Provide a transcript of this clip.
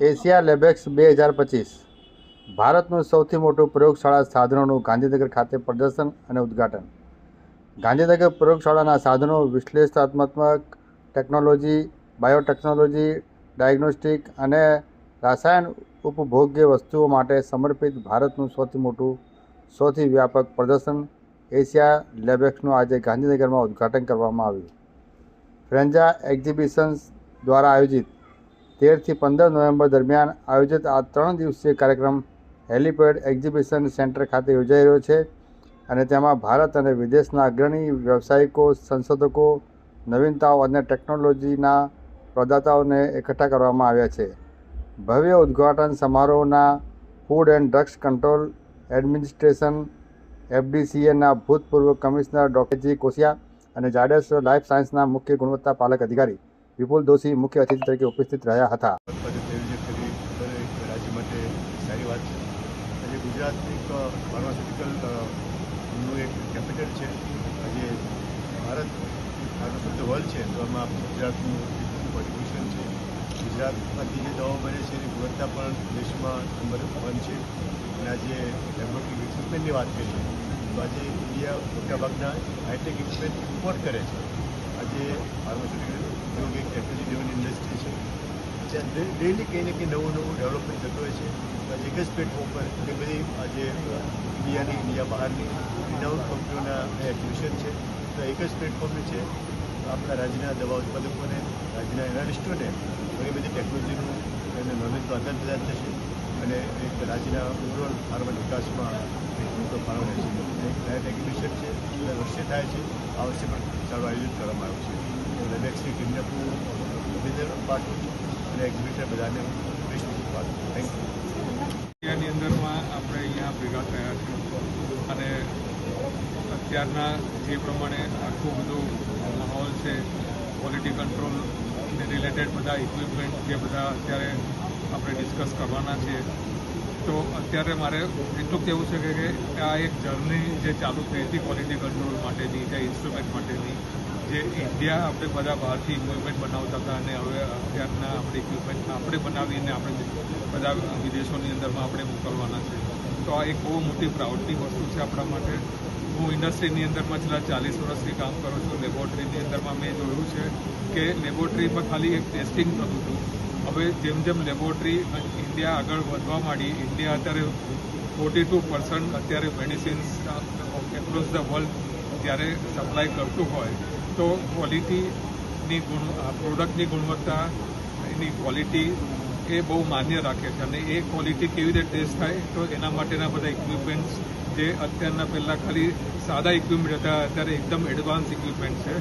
Asia લેબેક્સ બે હજાર પચીસ. ભારતનું સૌથી મોટું પ્રયોગશાળા સાધનોનું ગાંધીનગર ખાતે પ્રદર્શન અને ઉદ્ઘાટન. ગાંધીનગર પ્રયોગશાળાના સાધનો વિશ્લેષણાત્મક ટેકનોલોજી, બાયોટેકનોલોજી, ડાયગ્નોસ્ટિક અને રાસાયણ ઉપભોગ્ય વસ્તુઓ માટે સમર્પિત ભારતનું સૌથી મોટું, સૌથી વ્યાપક પ્રદર્શન એશિયા લેબેક્સનું આજે ગાંધીનગરમાં ઉદ્ઘાટન કરવામાં આવ્યું. ફ્રેન્જા એક્ઝિબિશન્સ દ્વારા આયોજિત તેરથી પંદર નવેમ્બર દરમિયાન આયોજિત આ ત્રણ દિવસીય કાર્યક્રમ હેલિપેડ એક્ઝિબિશન સેન્ટર ખાતે યોજાઈ રહ્યો છે અને તેમાં ભારત અને વિદેશના અગ્રણી વ્યવસાયિકો, સંશોધકો, નવીનતાઓ અને ટેકનોલોજીના પ્રદાતાઓને એકઠા કરવામાં આવ્યા છે. ભવ્ય ઉદ્ઘાટન સમારોહના food and drugs control administration, એફડીસીએના ભૂતપૂર્વ કમિશનર ડોક્ટર જી. કોશિયા અને જાડેશ્વર લાઇફ સાયન્સના મુખ્ય ગુણવત્તા પાલક અધિકારી વિપુલ દોશી મુખ્ય અતિથિ તરીકે ઉપસ્થિત રહ્યા હતા. રાજ્ય માટે સારી વાત છે. આજે ગુજરાત એક ફાર્માસ્યુટિકલ એક કેપિટલ છે. આજે ભારત ફાર્માસ્યુટિકલ વર્લ્ડ છે. તો એમાં ગુજરાતનું કોન્ટ્રીબ્યુશન છે. ગુજરાતમાંથી જે દવાઓ બને છે એની ગુણવત્તા પણ દેશમાં નંબર વન છે. અને આજે ડેવલપિંગ ઇક્વિપમેન્ટની વાત કરીએ, તો આજે ઇન્ડિયા મોટાભાગના હાઈટેક ઇક્વિપમેન્ટ ઇમ્પોર્ટ કરે છે. આજે ફાર્માસ્યુટિકલ ઉદ્યોગ એક ટેકનોલોજી ઇન્ડસ્ટ્રી છે જ્યાં ડેલી કંઈ ને કંઈ નવું નવું ડેવલપમેન્ટ થતું હોય છે? એક જ પ્લેટફોર્મ પર ઘણી બધી આજે ઇન્ડિયાની, ઇન્ડિયા બહારની નવ કંપનીઓના એક્વિઝિશન છે. તો એક જ પ્લેટફોર્મ છે, આપણા રાજ્યના દવા ઉત્પાદકોને, રાજ્યના એનાલિસ્ટોને ઘણી બધી ટેકનોલોજીનું એને નોલેજનું આદાન પ્રદાન થશે અને એક રાજ્યના ઓવરઓલ ફાર્મર વિકાસમાં એક મોટો ફાળો રહેશે. એક ડાયટ એક્ઝિબિશન છે દર વર્ષે થાય છે. આ વર્ષે પણ સારું આયોજન કરવામાં આવ્યું છે. રમેશની ટીમને હું અભિનંદન અને એક્ઝિબિશન બધાને બેસ્ટ પાઠવું થેન્ક યુ ઇન્ડિયાની અંદરમાં આપણે અહીંયા ભેગા થયા છીએ. અને અત્યારના જે પ્રમાણે આખું બધું માહોલ છે રિલેટેડ બધા ઇક્વિપમેન્ટ જે બધા અત્યારે આપણે ડિસ્કસ કરવાના છે તો અત્યારે મારે એટલું કહેવું છે કે કે આ એક જર્ની જે ચાલુ થઈ હતી ક્વોલિટી કંટ્રોલ માટેની, જે ઇન્સ્ટ્રુમેન્ટ માટેની, જે ઇન્ડિયા આપણે બધા બહારથી ઇક્વિપમેન્ટ બનાવતા હતા અને હવે અત્યારના આપણે ઇક્વિપમેન્ટ આપણે બનાવીને આપણે બધા વિદેશોની અંદરમાં આપણે મોકલવાના છે. તો આ એક બહુ મોટી પ્રાઉડની વસ્તુ છે આપણા માટે. હું ઇન્ડસ્ટ્રીની અંદરમાં છેલ્લા ચાલીસ વર્ષથી કામ કરું છું. લેબોરેટરીની અંદરમાં મેં જોયું છે કે લેબોરેટરીમાં ખાલી એક ટેસ્ટિંગ થતું હતું. હવે જેમ જેમ લેબોરેટરી ઇન્ડિયા આગળ વધવા માંડી, ઇન્ડિયા અત્યારે ફોર્ટી ટુ પર્સન્ટ અત્યારે મેડિસિન્સ એક્રોસ ધ વર્લ્ડ જ્યારે સપ્લાય કરતું હોય, તો ક્વોલિટીની ગુણ પ્રોડક્ટની ગુણવત્તા એની ક્વોલિટી એ બહુ માન્ય રાખે છે અને એ ક્વોલિટી કેવી રીતે ટેસ્ટ થાય, તો એના માટેના બધા ઇક્વિપમેન્ટ્સ જે અત્યારના પહેલાં ખાલી સાદા ઇક્વિપમેન્ટ હતા, અત્યારે એકદમ એડવાન્સ ઇક્વિપમેન્ટ છે.